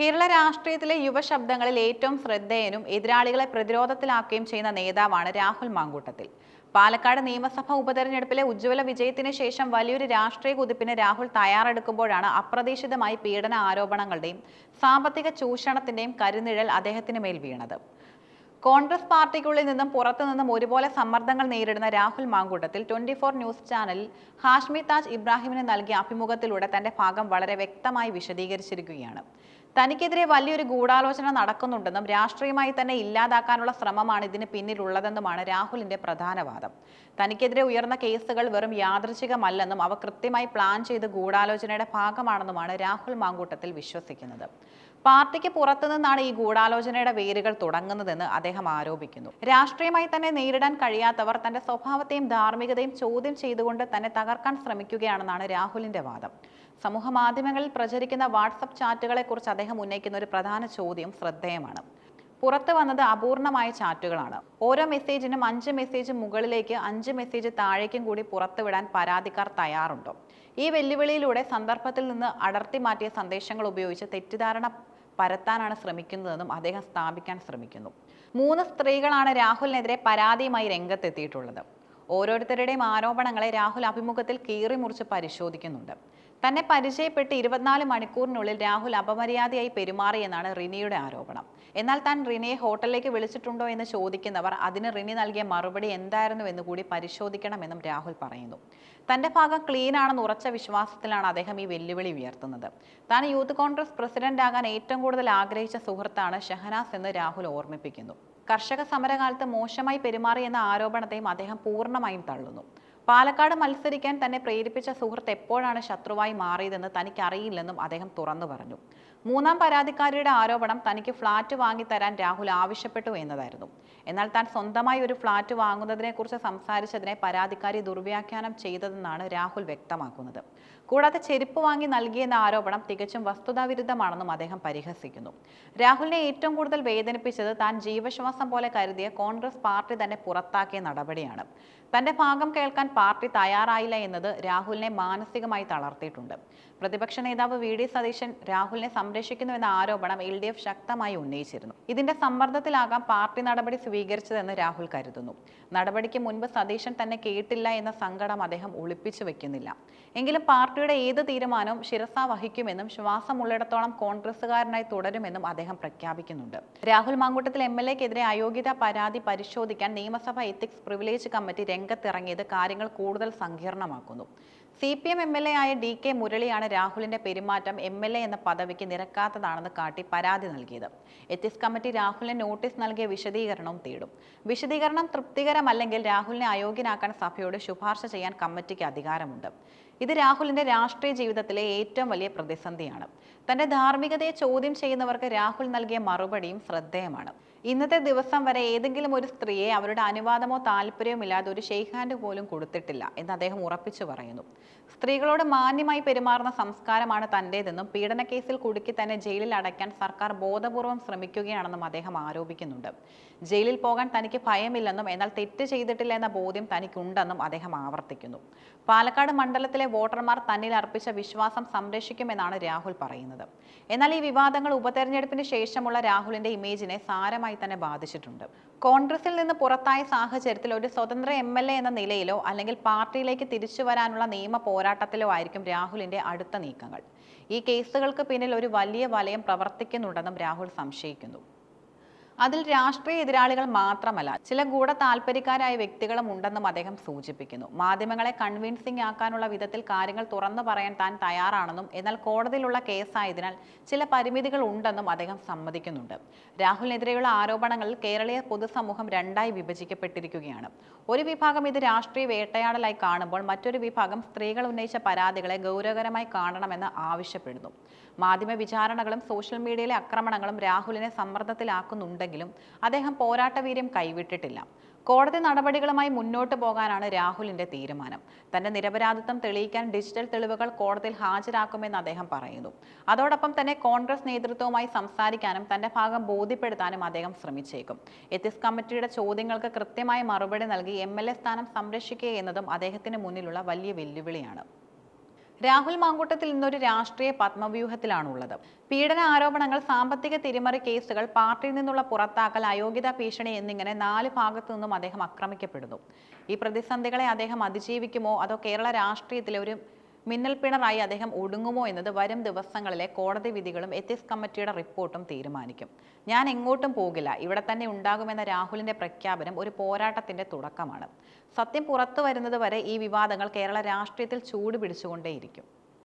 കേരള രാഷ്ട്രീയത്തിലെ യുവശബ്ദങ്ങളിൽ ഏറ്റവും ശ്രദ്ധേയനും എതിരാളികളെ പ്രതിരോധത്തിലാക്കുകയും ചെയ്യുന്ന നേതാവാണ് രാഹുൽ മാങ്കൂട്ടത്തിൽ. പാലക്കാട് നിയമസഭാ ഉപതെരഞ്ഞെടുപ്പിലെ ഉജ്ജ്വല വിജയത്തിന് ശേഷം വലിയൊരു രാഷ്ട്രീയ കുതിപ്പിന് രാഹുൽ തയ്യാറെടുക്കുമ്പോഴാണ് അപ്രതീക്ഷിതമായി പീഡന ആരോപണങ്ങളുടെയും സാമ്പത്തിക ചൂഷണത്തിന്റെയും കരുനിഴൽ അദ്ദേഹത്തിന് മേൽ വീണത്. കോൺഗ്രസ് പാർട്ടിക്കുള്ളിൽ നിന്നും പുറത്തു നിന്നും ഒരുപോലെ സമ്മർദ്ദങ്ങൾ നേരിടുന്ന Rahul Mamkootathil twenty four news ചാനലിൽ ഹാഷ്മി താജ് ഇബ്രാഹിമിന് നൽകിയ അഭിമുഖത്തിലൂടെ തന്റെ ഭാഗം വളരെ വ്യക്തമായി വിശദീകരിച്ചിരിക്കുകയാണ്. തനിക്കെതിരെ വലിയൊരു ഗൂഢാലോചന നടക്കുന്നുണ്ടെന്നും രാഷ്ട്രീയമായി തന്നെ ഇല്ലാതാക്കാനുള്ള ശ്രമമാണ് ഇതിന് പിന്നിലുള്ളതെന്നുമാണ് രാഹുലിന്റെ പ്രധാന വാദം തനിക്കെതിരെ ഉയർന്ന കേസുകൾ വെറും യാദൃച്ഛികമല്ലെന്നും അവ കൃത്യമായി പ്ലാൻ ചെയ്ത് ഗൂഢാലോചനയുടെ ഭാഗമാണെന്നുമാണ് രാഹുൽ മാങ്കൂട്ടത്തിൽ വിശ്വസിക്കുന്നത്. പാർട്ടിക്ക് പുറത്തുനിന്നാണ് ഈ ഗൂഢാലോചനയുടെ വേരുകൾ തുടങ്ങുന്നതെന്ന് അദ്ദേഹം ആരോപിക്കുന്നു. രാഷ്ട്രീയമായി തന്നെ നേരിടാൻ കഴിയാത്തവർ തന്റെ സ്വഭാവത്തെയും ധാർമ്മികതയും ചോദ്യം ചെയ്തുകൊണ്ട് തന്നെ തകർക്കാൻ ശ്രമിക്കുകയാണെന്നാണ് രാഹുലിന്റെ വാദം. സമൂഹ മാധ്യമങ്ങളിൽ പ്രചരിക്കുന്ന വാട്സപ്പ് ചാറ്റുകളെക്കുറിച്ച് അദ്ദേഹം ഉന്നയിക്കുന്ന ഒരു പ്രധാന ചോദ്യം ശ്രദ്ധേയമാണ്. പുറത്തു വന്നത് അപൂർണമായ ചാറ്റുകളാണ്. ഓരോ മെസ്സേജിനും അഞ്ച് മെസ്സേജ് മുകളിലേക്ക് അഞ്ച് മെസ്സേജ് താഴേക്കും കൂടി പുറത്തുവിടാൻ പരാതിക്കാർ തയ്യാറുണ്ടോ. ഈ വെല്ലുവിളിയിലൂടെ സന്ദർഭത്തിൽ നിന്ന് അടർത്തി മാറ്റിയ സന്ദേശങ്ങൾ ഉപയോഗിച്ച് തെറ്റിദ്ധാരണ പരത്താനാണ് ശ്രമിക്കുന്നതെന്നും അദ്ദേഹം സ്ഥാപിക്കാൻ ശ്രമിക്കുന്നു. മൂന്ന് സ്ത്രീകളാണ് രാഹുലിനെതിരെ പരാതിയുമായി രംഗത്തെത്തിയിട്ടുള്ളത്. ഓരോരുത്തരുടെയും ആരോപണങ്ങളെ രാഹുൽ അഭിമുഖത്തിൽ കീറി മുറിച്ച് പരിശോധിക്കുന്നുണ്ട്. തന്നെ പരിചയപ്പെട്ട് ഇരുപത്തിനാല് മണിക്കൂറിനുള്ളിൽ രാഹുൽ അപമര്യാദയായി പെരുമാറിയെന്നാണ് റിനിയുടെ ആരോപണം. എന്നാൽ താൻ റിനിയെ ഹോട്ടലിലേക്ക് വിളിച്ചിട്ടുണ്ടോ എന്ന് ചോദിക്കുന്നവർ അതിന് റിനി നൽകിയ മറുപടി എന്തായിരുന്നു എന്ന് കൂടി പരിശോധിക്കണമെന്നും രാഹുൽ പറയുന്നു. തന്റെ ഭാഗം ക്ലീൻ ആണെന്ന് ഉറച്ച വിശ്വാസത്തിലാണ് അദ്ദേഹം ഈ വെല്ലുവിളി ഉയർത്തുന്നത്. താൻ യൂത്ത് കോൺഗ്രസ് പ്രസിഡന്റ് ആകാൻ ഏറ്റവും കൂടുതൽ ആഗ്രഹിച്ച സുഹൃത്താണ് ഷഹനാസ് എന്ന് രാഹുൽ ഓർമ്മിപ്പിക്കുന്നു. കർഷക സമരകാലത്ത് മോശമായി പെരുമാറിയെന്ന ആരോപണത്തെയും അദ്ദേഹം പൂർണമായും തള്ളുന്നു. പാലക്കാട് മത്സരിക്കാൻ തന്നെ പ്രേരിപ്പിച്ച സുഹൃത്ത് എപ്പോഴാണ് ശത്രുവായി മാറിയതെന്ന് തനിക്കറിയില്ലെന്നും അദ്ദേഹം തുറന്നു പറഞ്ഞു. മൂന്നാം പരാതിക്കാരിയുടെ ആരോപണം തനിക്ക് ഫ്ളാറ്റ് വാങ്ങിത്തരാൻ രാഹുൽ ആവശ്യപ്പെട്ടു എന്നതായിരുന്നു. എന്നാൽ താൻ സ്വന്തമായി ഒരു ഫ്ളാറ്റ് വാങ്ങുന്നതിനെക്കുറിച്ച് സംസാരിച്ചതിനെ പരാതിക്കാരി ദുർവ്യാഖ്യാനം ചെയ്തതെന്നാണ് രാഹുൽ വ്യക്തമാക്കുന്നത്. കൂടാതെ ചെരുപ്പ് വാങ്ങി നൽകിയെന്ന ആരോപണം തികച്ചും വസ്തുതാവിരുദ്ധമാണെന്നും അദ്ദേഹം പരിഹസിക്കുന്നു. രാഹുലിനെ ഏറ്റവും കൂടുതൽ വേദനിപ്പിച്ചത് താൻ ജീവശ്വാസം പോലെ കരുതിയ കോൺഗ്രസ് പാർട്ടി തന്നെ പുറത്താക്കിയ നടപടിയാണ്. തന്റെ ഭാഗം കേൾക്കാൻ പാർട്ടി തയ്യാറായില്ല എന്നത് രാഹുലിനെ മാനസികമായി തളർത്തിയിട്ടുണ്ട്. പ്രതിപക്ഷ നേതാവ് വി. ഡി. സതീശൻ രാഹുലിനെ സംരക്ഷിക്കുന്നുവെന്ന ആരോപണം എൽ ഡി എഫ് ശക്തമായി ഉന്നയിച്ചിരുന്നു. ഇതിന്റെ സമ്മർദ്ദത്തിലാകാം പാർട്ടി നടപടി സ്വീകരിച്ചതെന്ന് രാഹുൽ കരുതുന്നു. നടപടിക്ക് മുൻപ് സതീശൻ തന്നെ കേട്ടില്ല എന്ന സങ്കടം അദ്ദേഹം ഒളിപ്പിച്ചു വെക്കുന്നില്ല. എങ്കിലും പാർട്ടിയുടെ ഏത് തീരുമാനവും ശിരസ വഹിക്കുമെന്നും ശ്വാസമുള്ളിടത്തോളം കോൺഗ്രസുകാരനായി തുടരുമെന്നും അദ്ദേഹം പ്രഖ്യാപിക്കുന്നുണ്ട്. രാഹുൽ മാങ്കൂട്ടത്തിൽ എം എൽ എക്കെതിരെ അയോഗ്യതാ പരാതി പരിശോധിക്കാൻ നിയമസഭ എത്തിക്സ് പ്രിവിലേജ് കമ്മിറ്റി രംഗത്തിറങ്ങിയത് കാര്യങ്ങൾ കൂടുതൽ സങ്കീർണമാക്കുന്നു. C P M M L A ആയ ഡി കെ മുരളിയാണ് രാഹുലിന്റെ പെരുമാറ്റം എം എൽ എ എന്ന പദവിക്ക് നിരക്കാത്തതാണെന്ന് കാട്ടി പരാതി നൽകിയത്. എത്തിക്സ് കമ്മിറ്റി രാഹുലിന് നോട്ടീസ് നൽകിയ വിശദീകരണവും തേടും. വിശദീകരണം തൃപ്തികരമല്ലെങ്കിൽ രാഹുലിനെ അയോഗ്യനാക്കാൻ സഭയോട് ശുപാർശ ചെയ്യാൻ കമ്മിറ്റിക്ക് അധികാരമുണ്ട്. ഇത് രാഹുലിന്റെ രാഷ്ട്രീയ ജീവിതത്തിലെ ഏറ്റവും വലിയ പ്രതിസന്ധിയാണ്. തന്റെ ധാർമ്മികതയെ ചോദ്യം ചെയ്യുന്നവർക്ക് രാഹുൽ നൽകിയ മറുപടിയും ശ്രദ്ധേയമാണ്. ഇന്നത്തെ ദിവസം വരെ ഏതെങ്കിലും ഒരു സ്ത്രീയെ അവരുടെ അനുവാദമോ താല്പര്യമോ ഇല്ലാതെ ഒരു ഷെയ്ഖ് ഹാൻഡ് പോലും കൊടുത്തിട്ടില്ല എന്ന് അദ്ദേഹം ഉറപ്പിച്ചു പറയുന്നു. സ്ത്രീകളോട് മാന്യമായി പെരുമാറുന്ന സംസ്കാരമാണ് തന്റേതെന്നും പീഡന കേസിൽ കുടുക്കി തന്നെ ജയിലിൽ അടയ്ക്കാൻ സർക്കാർ ബോധപൂർവം ശ്രമിക്കുകയാണെന്നും അദ്ദേഹം ആരോപിക്കുന്നുണ്ട്. ജയിലിൽ പോകാൻ തനിക്ക് ഭയമില്ലെന്നും എന്നാൽ തെറ്റ് ചെയ്തിട്ടില്ല എന്ന ബോധ്യം തനിക്കുണ്ടെന്നും അദ്ദേഹം ആവർത്തിക്കുന്നു. പാലക്കാട് മണ്ഡലത്തിലെ വോട്ടർമാർ തന്നിൽ അർപ്പിച്ച വിശ്വാസം സംരക്ഷിക്കുമെന്നാണ് രാഹുൽ പറയുന്നത്. എന്നാൽ ഈ വിവാദങ്ങൾ ഉപതെരഞ്ഞെടുപ്പിന് ശേഷമുള്ള രാഹുലിന്റെ ഇമേജിനെ സാരമായി തന്നെ ബാധിച്ചിട്ടുണ്ട്. കോൺഗ്രസിൽ നിന്ന് പുറത്തായ സാഹചര്യത്തിൽ ഒരു സ്വതന്ത്ര എം എൽ എ എന്ന നിലയിലോ അല്ലെങ്കിൽ പാർട്ടിയിലേക്ക് തിരിച്ചു വരാനുള്ള നിയമ പോരാട്ടത്തിലോ ആയിരിക്കും രാഹുലിന്റെ അടുത്ത നീക്കങ്ങൾ. ഈ കേസുകൾക്ക് പിന്നിൽ ഒരു വലിയ വലയം പ്രവർത്തിക്കുന്നുണ്ടെന്നും രാഹുൽ സംശയിക്കുന്നു. അതിൽ രാഷ്ട്രീയ എതിരാളികൾ മാത്രമല്ല ചില ഗൂഢ താല്പര്യക്കാരായ വ്യക്തികളും ഉണ്ടെന്നും അദ്ദേഹം സൂചിപ്പിക്കുന്നു. മാധ്യമങ്ങളെ കൺവിൻസിംഗ് ആക്കാനുള്ള വിധത്തിൽ കാര്യങ്ങൾ തുറന്നു പറയാൻ താൻ തയ്യാറാണെന്നും എന്നാൽ കോടതിയിലുള്ള കേസായതിനാൽ ചില പരിമിതികൾ ഉണ്ടെന്നും അദ്ദേഹം സമ്മതിക്കുന്നുണ്ട്. രാഹുലിനെതിരെയുള്ള ആരോപണങ്ങളിൽ കേരളീയ പൊതുസമൂഹം രണ്ടായി വിഭജിക്കപ്പെട്ടിരിക്കുകയാണ്. ഒരു വിഭാഗം ഇത് രാഷ്ട്രീയ വേട്ടയാടലായി കാണുമ്പോൾ മറ്റൊരു വിഭാഗം സ്ത്രീകൾ ഉന്നയിച്ച പരാതികളെ ഗൗരവകരമായി കാണണമെന്ന് ആവശ്യപ്പെടുന്നു. മാധ്യമ വിചാരണകളും സോഷ്യൽ മീഡിയയിലെ ആക്രമണങ്ങളും രാഹുലിനെ സമ്മർദ്ദത്തിലാക്കുന്നുണ്ടെങ്കിലും അദ്ദേഹം പോരാട്ടവീര്യം കൈവിട്ടിട്ടില്ല. കോടതി നടപടികളുമായി മുന്നോട്ട് പോകാനാണ് രാഹുലിന്റെ തീരുമാനം. തന്റെ നിരപരാധിത്വം തെളിയിക്കാൻ ഡിജിറ്റൽ തെളിവുകൾ കോടതിയിൽ ഹാജരാക്കുമെന്ന് അദ്ദേഹം പറയുന്നു. അതോടൊപ്പം തന്നെ കോൺഗ്രസ് നേതൃത്വവുമായി സംസാരിക്കാനും തന്റെ ഭാഗം ബോധ്യപ്പെടുത്താനും അദ്ദേഹം ശ്രമിച്ചേക്കും. എത്തിസ് കമ്മിറ്റിയുടെ ചോദ്യങ്ങൾക്ക് കൃത്യമായ മറുപടി നൽകി എ സ്ഥാനം സംരക്ഷിക്കുക എന്നതും അദ്ദേഹത്തിന് മുന്നിലുള്ള വലിയ വെല്ലുവിളിയാണ്. രാഹുൽ മാങ്കൂട്ടത്തിൽ ഇന്നൊരു രാഷ്ട്രീയ പത്മവ്യൂഹത്തിലാണുള്ളത്. പീഡന ആരോപണങ്ങൾ സാമ്പത്തിക തിരിമറി കേസുകൾ പാർട്ടിയിൽ നിന്നുള്ള പുറത്താക്കൽ അയോഗ്യതാ ഭീഷണി എന്നിങ്ങനെ നാല് ഭാഗത്തു നിന്നും അദ്ദേഹം ആക്രമിക്കപ്പെടുന്നു. ഈ പ്രതിസന്ധികളെ അദ്ദേഹം അതിജീവിക്കുമോ? അതോ കേരള രാഷ്ട്രീയത്തിലെ ഒരു മിന്നൽ പിണറായി അദ്ദേഹം ഒടുങ്ങുമോ എന്നത് വരും ദിവസങ്ങളിലെ കോടതി വിധികളും എത്തിക്സ് കമ്മിറ്റിയുടെ റിപ്പോർട്ടും തീരുമാനിക്കും. ഞാൻ എങ്ങോട്ടും പോകില്ല. ഇവിടെ തന്നെ ഉണ്ടാകുമെന്ന രാഹുലിന്റെ പ്രഖ്യാപനം ഒരു പോരാട്ടത്തിന്റെ തുടക്കമാണ്. സത്യം പുറത്തു വരുന്നത് വരെ ഈ വിവാദങ്ങൾ കേരള രാഷ്ട്രീയത്തിൽ ചൂട് പിടിച്ചുകൊണ്ടേയിരിക്കും.